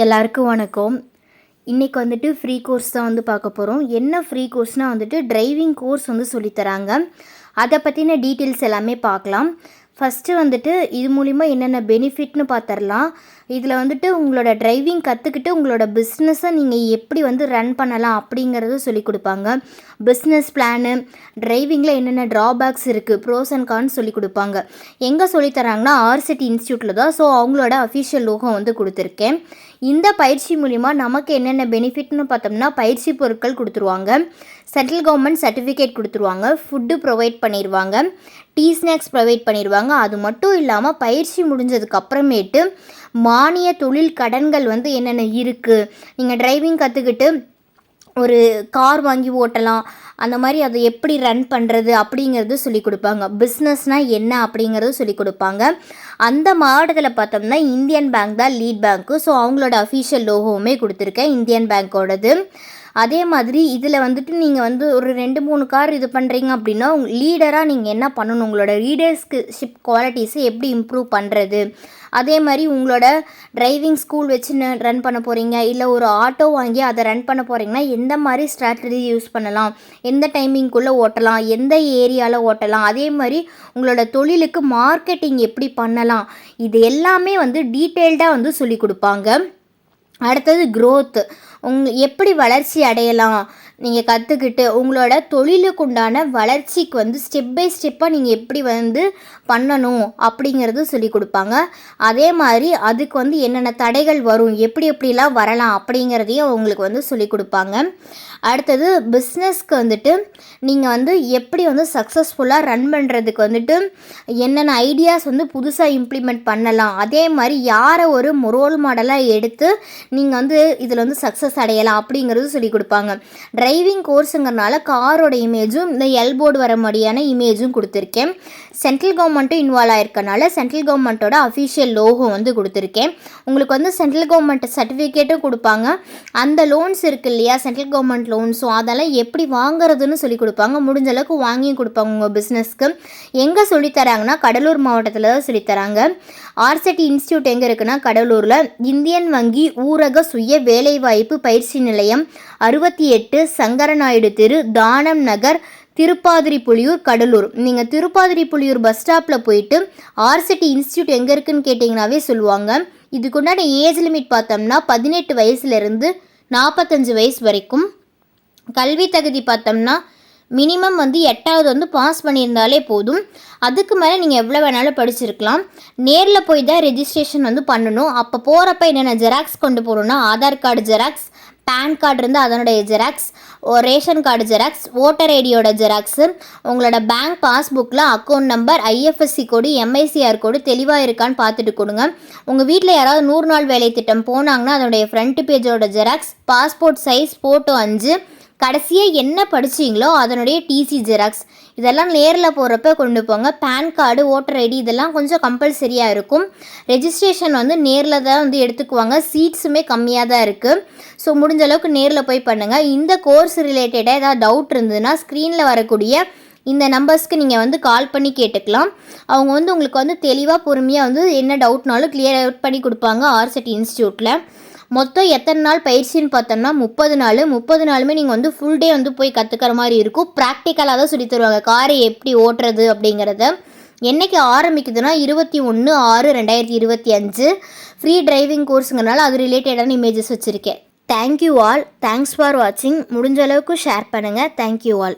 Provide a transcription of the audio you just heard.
எல்லாருக்கும் வணக்கம். இன்றைக்கி வந்துட்டு ஃப்ரீ கோர்ஸ் தான் வந்து பார்க்க போகிறோம் என்ன ஃப்ரீ கோர்ஸ்னால் வந்துட்டு டிரைவிங் கோர்ஸ் வந்து சொல்லித்தராங்க அதை பற்றின டீட்டெயில்ஸ் எல்லாமே பார்க்கலாம். ஃபஸ்ட்டு வந்துட்டு இது மூலிமா என்னென்ன பெனிஃபிட்னு பார்த்துடலாம் இதில் வந்துட்டு உங்களோட டிரைவிங் கற்றுக்கிட்டு உங்களோட பிஸ்னஸை நீங்கள் எப்படி வந்து ரன் பண்ணலாம் அப்படிங்கிறத சொல்லி கொடுப்பாங்க. பிஸ்னஸ் பிளானு டிரைவிங்கில் என்னென்ன ட்ராபேக்ஸ் இருக்குது ப்ரோஸ் அண்ட் கான்ஸ் சொல்லி கொடுப்பாங்க. எங்கே சொல்லித்தராங்கன்னா ஆர்சிட்டி இன்ஸ்டியூட்டில் தான். ஸோ அவங்களோட அஃபிஷியல் லோகம் வந்து கொடுத்துருக்கேன். இந்த பயிற்சி மூலிமா நமக்கு என்னென்ன பெனிஃபிட்னு பார்த்தோம்னா பயிற்சி பொருட்கள் கொடுத்துருவாங்க. சென்ட்ரல் கவர்மெண்ட் சர்டிஃபிகேட் கொடுத்துருவாங்க. ஃபுட்டு ப்ரொவைட் பண்ணிடுவாங்க டீ ஸ்நாக்ஸ் ப்ரொவைட் பண்ணிடுவாங்க அது மட்டும் இல்லாமல் பயிற்சி முடிஞ்சதுக்கு அப்புறமேட்டு மானிய தொழில் கடன்கள் வந்து என்னென்ன இருக்குது நீங்கள் டிரைவிங் கற்றுக்கிட்டு ஒரு கார் வாங்கி ஓட்டலாம். அந்த மாதிரி அதை எப்படி ரன் பண்ணுறது அப்படிங்கிறது சொல்லி கொடுப்பாங்க. பிஸ்னஸ்னால் என்ன அப்படிங்கிறது சொல்லி கொடுப்பாங்க. அந்த மாவட்டத்தில் பார்த்தோம்னா இந்தியன் பேங்க் தான் லீட் பேங்க்கு ஸோ அவங்களோட அஃபீஷியல் லோகோவுமே கொடுத்துருக்கேன் இந்தியன் பேங்க்கோடது அதே மாதிரி இதில் வந்துட்டு நீங்கள் வந்து ஒரு ரெண்டு மூணு கார் இது பண்ணுறீங்க அப்படின்னா லீடராக நீங்கள் என்ன பண்ணணும்? உங்களோட லீடர்ஸ்க்கு ஷிப் குவாலிட்டிஸை எப்படி இம்ப்ரூவ் பண்ணுறது அதே மாதிரி உங்களோட டிரைவிங் ஸ்கூல் வச்சு ரன் பண்ண போகிறீங்க இல்லை ஒரு ஆட்டோ வாங்கி அதை ரன் பண்ண போகிறீங்கன்னா எந்த மாதிரி ஸ்ட்ராட்டஜி யூஸ் பண்ணலாம்? எந்த டைமிங்குள்ளே ஓட்டலாம் எந்த ஏரியாவில் ஓட்டலாம் அதே மாதிரி உங்களோட தொழிலுக்கு மார்க்கெட்டிங் எப்படி பண்ணலாம் இது எல்லாமே வந்து டீட்டெயில்டாக வந்து சொல்லி கொடுப்பாங்க. அடுத்தது க்ரோத் உங் எப்படி வளர்ச்சி அடையலாம் நீங்கள் கற்றுக்கிட்டு உங்களோட தொழிலுக்கு உண்டான வளர்ச்சிக்கு வந்து ஸ்டெப் பை ஸ்டெப்பாக நீங்கள் எப்படி வந்து பண்ணணும் அப்படிங்கிறது சொல்லி கொடுப்பாங்க. அதே மாதிரி அதுக்கு வந்து என்னென்ன தடைகள் வரும் எப்படி எப்படிலாம் வரலாம் அப்படிங்கிறதையும் உங்களுக்கு வந்து சொல்லி கொடுப்பாங்க. அடுத்தது பிஸ்னஸ்க்கு வந்துட்டு நீங்கள் வந்து எப்படி வந்து சக்ஸஸ்ஃபுல்லாக ரன் பண்ணுறதுக்கு வந்துட்டு என்னென்ன ஐடியாஸ் வந்து புதுசாக இம்ப்ளிமெண்ட் பண்ணலாம். அதே மாதிரி யாரை ஒரு ரோல் மாடலாக எடுத்து நீங்கள் வந்து இதில் வந்து சக்ஸஸ் அடையலாம் அப்படிங்கிறது சொல்லி கொடுப்பாங்க. டிரைவிங் கோர்ஸுங்கிறனால காரோட இமேஜும் இந்த எல்போர்டு வர மாதிரியான இமேஜும் கொடுத்துருக்கேன். சென்ட்ரல் கவர்மெண்ட்டும் இன்வால்வ் ஆயிருக்கனால சென்ட்ரல் கவர்மெண்ட்டோட அஃபிஷியல் லோகோ வந்து கொடுத்துருக்கேன். உங்களுக்கு வந்து சென்ட்ரல் கவர்மெண்ட் சர்டிஃபிகேட்டும் கொடுப்பாங்க. அந்த லோன்ஸ் இருக்கு இல்லையா? சென்ட்ரல் கவர்மெண்ட் லோன் ஸோ அதெல்லாம் எப்படி வாங்குறதுன்னு சொல்லி கொடுப்பாங்க. முடிஞ்ச அளவுக்கு வாங்கியும் கொடுப்பாங்க உங்கள் பிஸ்னஸ்க்கு எங்கே சொல்லித்தராங்கன்னா கடலூர் மாவட்டத்தில் தான் சொல்லித்தராங்க ஆர்சிட்டி இன்ஸ்டியூட் எங்கே இருக்குன்னா கடலூரில். இந்தியன் வங்கி ஊரக சுய வேலைவாய்ப்பு பயிற்சி நிலையம் அறுபத்தி எட்டு சங்கரநாயுடு தெரு தானம் நகர் திருப்பாதிரி புலியூர் கடலூர். நீங்கள் திருப்பாதிரி புலியூர் பஸ் ஸ்டாப்பில் போயிட்டு ஆர்சிட்டி இன்ஸ்டியூட் எங்கே இருக்குன்னு கேட்டிங்கனாவே சொல்லுவாங்க. இதுக்குண்டான ஏஜ் லிமிட் பார்த்தோம்னா பதினெட்டு வயசுலேருந்து நாற்பத்தஞ்சு வயசு வரைக்கும். கல்வி தகுதி பார்த்தோம்னா மினிமம் வந்து எட்டாவது வந்து பாஸ் பண்ணியிருந்தாலே போதும். அதுக்கு மேலே நீங்கள் எவ்வளோ வேணாலும் படிச்சிருக்கலாம். நேரில் போய் தான் ரெஜிஸ்ட்ரேஷன் வந்து பண்ணணும். அப்போ போகிறப்ப என்னென்ன ஜெராக்ஸ் கொண்டு போகணுன்னா Aadhaar card xerox PAN card இருந்தால் அதனுடைய xerox ration card xerox voter ஐடியோட xerox உங்களோட bank பாஸ்புக்கில் account number IFSC code MICR code தெளிவாக இருக்கான்னு பார்த்துட்டு கொடுங்க. உங்கள் வீட்டில் யாராவது நூறு நாள் வேலை திட்டம் போனாங்கன்னா அதனுடைய ஃப்ரண்ட் பேஜோட ஜெராக்ஸ் பாஸ்போர்ட் சைஸ் ஃபோட்டோ அஞ்சு கடைசியாக என்ன படிச்சிங்களோ அதனுடைய டிசி ஜெராக்ஸ் இதெல்லாம் நேரில் போகிறப்ப கொண்டு போங்க. பேன் கார்டு ஓட்டர் ஐடி இதெல்லாம் கொஞ்சம் கம்பல்சரியாக இருக்கும். ரெஜிஸ்ட்ரேஷன் வந்து நேரில் தான் வந்து எடுத்துக்குவாங்க. சீட்ஸுமே கம்மியாக தான் இருக்குது ஸோ முடிஞ்ச அளவுக்கு நேரில் போய் பண்ணுங்கள் இந்த கோர்ஸ் ரிலேட்டடாக ஏதாவது டவுட் இருந்ததுன்னா ஸ்க்ரீனில் வரக்கூடிய இந்த நம்பர்ஸ்க்கு நீங்கள் வந்து கால் பண்ணி கேட்டுக்கலாம். அவங்க வந்து உங்களுக்கு வந்து தெளிவாக பொறுமையாக வந்து என்ன டவுட்னாலும் கிளியர் அவுட் பண்ணி கொடுப்பாங்க ஆர்சிட்டி இன்ஸ்டியூட்டில் மொத்தம் எத்தனை நாள் பயிற்சின்னு பார்த்தோம்னா முப்பது நாள். முப்பது நாளுமே நீங்கள் வந்து ஃபுல் டே வந்து போய் கற்றுக்கிற மாதிரி இருக்கும். ப்ராக்டிக்கலாக தான் சொல்லி தருவாங்க. காரை எப்படி ஓட்டுறது அப்படிங்கிறத. என்றைக்கு ஆரம்பிக்குதுன்னா இருபத்தி ஒன்று ஆறு ரெண்டாயிரத்தி இருபத்தி அஞ்சு. ஃப்ரீ டிரைவிங் கோர்ஸுங்கிறனால அது ரிலேட்டடான இமேஜஸ் வச்சுருக்கேன். தேங்க்யூ ஆல் தேங்க்ஸ் ஃபார் வாட்சிங் முடிஞ்ச அளவுக்கு ஷேர் பண்ணுங்கள் தேங்க்யூ ஆல்